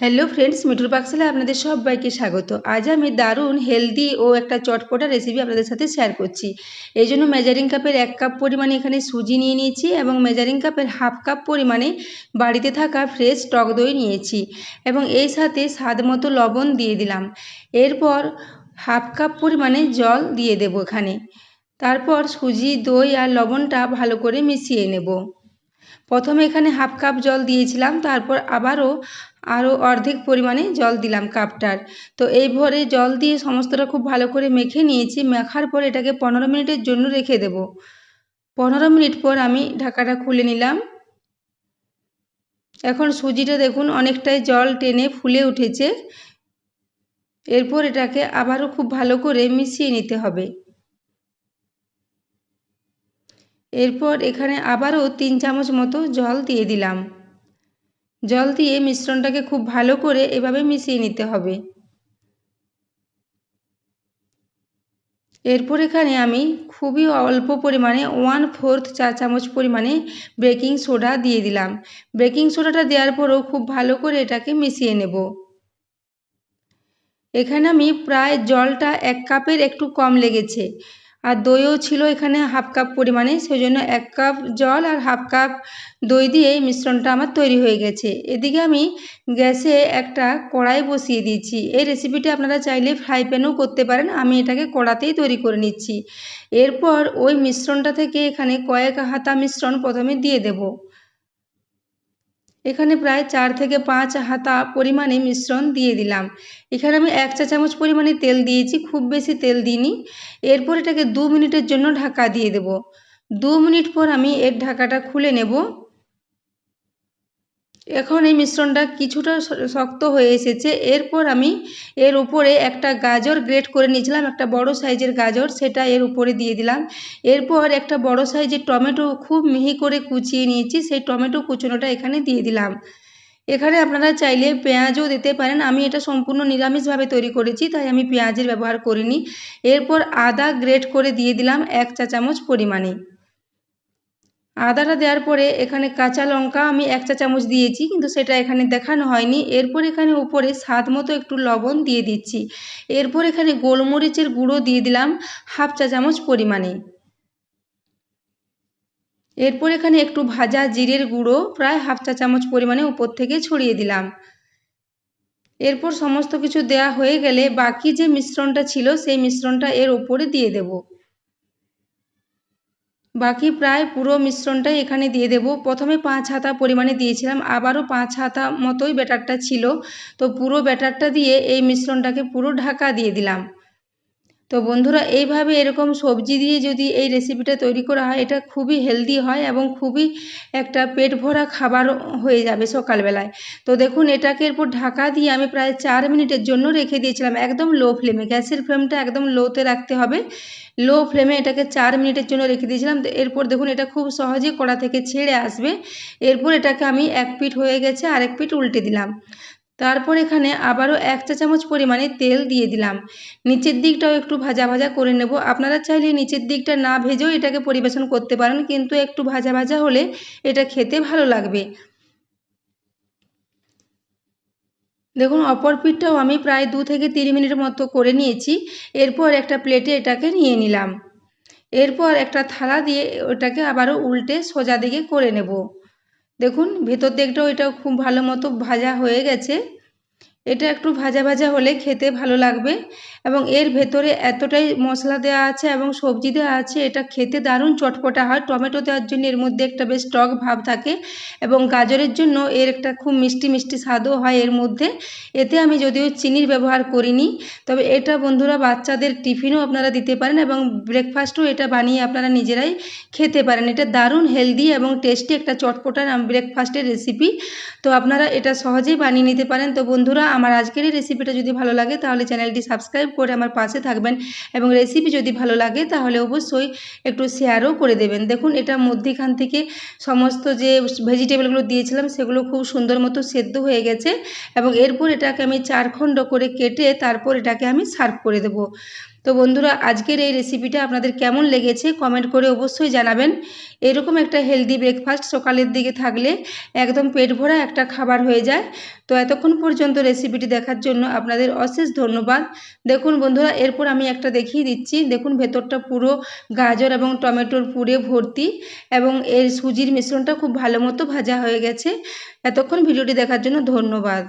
Hello friends মিঠুর পাকশালে আপনাদের সবাইকে স্বাগত। আজ আমি দারুণ হেলদি ও একটা চটপটা রেসিপি আপনাদের সাথে শেয়ার করছি। এই জন্য মেজারিং কাপের এক কাপ পরিমাণে এখানে সুজি নিয়ে নিয়েছি এবং মেজারিং কাপের হাফ কাপ পরিমাণে বাড়িতে থাকা ফ্রেশ টক দই নিয়েছি এবং এই সাথে স্বাদ মতো লবণ দিয়ে দিলাম। এরপর হাফ কাপ পরিমাণে জল দিয়ে দেবো এখানে। তারপর সুজি, দই আর লবণটা ভালো করে মিশিয়ে নেব। প্রথমে এখানে হাফ কাপ জল দিয়েছিলাম, তারপর আবারও আরও অর্ধেক পরিমাণে জল দিলাম কাপটার। তো এই ভরে জল দিয়ে সমস্তটা খুব ভালো করে মেখে নিয়েছি, মেখার পর এটাকে পনেরো মিনিটের জন্য রেখে দেব। পনেরো মিনিট পর আমি ঢাকাটা খুলে নিলাম। এখন সুজিটা দেখুন অনেকটাই জল টেনে ফুলে উঠেছে। এরপর এটাকে আবারও খুব ভালো করে মিশিয়ে নিতে হবে। এরপর এখানে আবারও তিন চামচ মতো জল দিয়ে দিলাম। জল দিয়ে মিশ্রণটাকে খুব ভালো করে এভাবে মিশিয়ে নিতে হবে। এরপর এখানে আমি খুবই অল্প পরিমাণে ওয়ান ফোর্থ চা চামচ পরিমাণে বেকিং সোডা দিয়ে দিলাম। বেকিং সোডাটা দেওয়ার পরও খুব ভালো করে এটাকে মিশিয়ে নেব। এখানে আমি প্রায় জলটা এক কাপের একটু কম লেগেছে। আর দইও ছিল এখানে হাফ কাপ পরিমাণে সেই জন্য এক কাপ জল আর হাফ কাপ দই দিয়ে মিশ্রণটা আমার তৈরি হয়ে গেছে। এদিকে আমি গ্যাসে একটা কড়াই বসিয়ে দিয়েছি। এই রেসিপিটা আপনারা চাইলে ফ্রাই প্যানও করতে পারেন, আমি এটাকে কড়াতেই তৈরি করে নিচ্ছি। এরপর ওই মিশ্রণটা থেকে এখানে কয়েক হাতা মিশ্রণ প্রথমে দিয়ে দেব। এখানে প্রায় চার থেকে পাঁচ হাতা পরিমাণে মিশ্রণ দিয়ে দিলাম। এখানে আমি এক চা চামচ পরিমাণে তেল দিয়েছি, খুব বেশি তেল দিইনি। এরপর এটাকে দু মিনিটের জন্য ঢাকা দিয়ে দেব। দু মিনিট পর আমি এর ঢাকাটা খুলে নেব। এখন এই মিশ্রণটা কিছুটা শক্ত হয়ে এসেছে। এরপর আমি এর উপরে একটা গাজর গ্রেট করে নিয়েছিলাম, একটা বড় সাইজের গাজর, সেটা এর উপরে দিয়ে দিলাম। এরপর একটা বড় সাইজের টমেটো খুব মিহি করে কুচিয়ে নিয়েছি, সেই টমেটো কুচনোটা এখানে দিয়ে দিলাম। এখানে আপনারা চাইলে পেঁয়াজও দিতে পারেন। আমি এটা সম্পূর্ণ নিরামিষভাবে তৈরি করেছি, তাই আমি পেঁয়াজের ব্যবহার করিনি। এরপর আদা গ্রেট করে দিয়ে দিলাম এক চা চামচ পরিমাণে। আদাটা দেওয়ার পরে এখানে কাঁচা লঙ্কা আমি এক চা চামচ দিয়েছি, কিন্তু সেটা এখানে দেখানো হয়নি। এরপর এখানে উপরে স্বাদ মতো একটু লবণ দিয়ে দিচ্ছি। এরপর এখানে গোলমরিচের গুঁড়ো দিয়ে দিলাম হাফ চা চামচ পরিমাণে। এরপর এখানে একটু ভাজা জিরের গুঁড়ো প্রায় হাফ চা চামচ পরিমাণে উপর থেকে ছড়িয়ে দিলাম। এরপর সমস্ত কিছু দেয়া হয়ে গেলে বাকি যে মিশ্রণটা ছিল, সেই মিশ্রণটা এর ওপরে দিয়ে দেব। বাকি প্রায় পুরো মিশ্রণটাই এখানে দিয়ে দেব। প্রথমে পাঁচ হাতা পরিমাণে দিয়েছিলাম, আবারও পাঁচ হাতা মতোই ব্যাটারটা ছিল। তো পুরো ব্যাটারটা দিয়ে এই মিশ্রণটাকে পুরো ঢাকা দিয়ে দিলাম। তো বন্ধুরা, এইভাবে এরকম সবজি দিয়ে যদি এই রেসিপিটা তৈরি করা হয়, এটা খুবই হেলদি হয় এবং খুবই একটা পেট ভরা খাবার হয়ে যাবে সকালবেলায়। তো দেখুন, এটাকে এরপর ঢাকা দিয়ে আমি প্রায় চার মিনিটের জন্য রেখে দিয়েছিলাম, একদম লো ফ্লেমে গ্যাসের ফ্লেমটা একদম লোতে রাখতে হবে। লো ফ্লেমে এটাকে চার মিনিটের জন্য রেখে দিয়েছিলাম। এরপর দেখুন, এটা খুব সহজে কড়া থেকে ছেড়ে আসবে। এরপর এটাকে আমি এক পিঠ হয়ে গেছে, আরেক পিঠ উল্টে দিলাম। তারপর এখানে আবারও এক চা চামচ পরিমাণে তেল দিয়ে দিলাম। নিচের দিকটাও একটু ভাজা ভাজা করে নেব। আপনারা চাইলে নিচের দিকটা না ভেজেও এটাকে পরিবেশন করতে পারেন, কিন্তু একটু ভাজা ভাজা হলে এটা খেতে ভালো লাগবে। দেখুন, অপর পিঠটাও আমি প্রায় দু থেকে তিন মিনিট মতো করে নিয়েছি। এরপর একটা প্লেটে এটাকে নিয়ে নিলাম। এরপর একটা থালা দিয়ে ওটাকে আবারও উল্টে সোজা দিকে করে নেব। দেখুন ভেতর দিকটাও এটা খুব ভালো মতো ভাজা হয়ে গেছে। এটা একটু ভাজা ভাজা হলে খেতে ভালো লাগবে এবং এর ভেতরে এতটাই মশলা দেওয়া আছে এবং সবজি দেওয়া আছে, এটা খেতে দারুণ চটপটা হয়। টমেটো দেওয়ার জন্য এর মধ্যে একটা বেশ টক ভাব থাকে এবং গাজরের জন্য এর একটা খুব মিষ্টি মিষ্টি স্বাদও হয় এর মধ্যে। এতে আমি যদিও চিনির ব্যবহার করিনি, তবে এটা বন্ধুরা বাচ্চাদের টিফিনও আপনারা দিতে পারেন এবং ব্রেকফাস্টও এটা বানিয়ে আপনারা নিজেরাই খেতে পারেন। এটা দারুণ হেলদি এবং টেস্টি একটা চটপটার ব্রেকফাস্টের রেসিপি। তো আপনারা এটা সহজেই বানিয়ে নিতে পারেন। তো বন্ধুরা আমার আজকের এই রেসিপিটা যদি ভালো লাগে, তাহলে চ্যানেলটি সাবস্ক্রাইব করে আমার পাশে থাকবেন এবং রেসিপি যদি ভালো লাগে, তাহলে অবশ্যই একটু শেয়ারও করে দেবেন। দেখুন এটা মধ্যেখান থেকে সমস্ত যে ভেজিটেবলগুলো দিয়েছিলাম, সেগুলো খুব সুন্দর মতো সেদ্ধ হয়ে গেছে এবং এরপর এটাকে আমি চারখণ্ড করে কেটে তারপর এটাকে আমি সার্ভ করে দেব। তো বন্ধুরা, আজকের এই রেসিপিটা আপনাদের কেমন লেগেছে কমেন্ট করে অবশ্যই জানাবেন। এরকম একটা হেলদি ব্রেকফাস্ট সকালের দিকে থাকলে একদম পেট ভরা একটা খাবার হয়ে যায়। তো এতক্ষণ পর্যন্ত রেসিপিটি দেখার জন্য আপনাদের অশেষ ধন্যবাদ। দেখুন বন্ধুরা, এরপর আমি একটা দেখিয়ে দিচ্ছি। দেখুন, ভেতরটা পুরো গাজর এবং টমেটোর পুরে ভর্তি এবং এর সুজির মিশ্রণটা খুব ভালো মতো ভাজা হয়ে গেছে। এতক্ষণ ভিডিওটি দেখার জন্য ধন্যবাদ।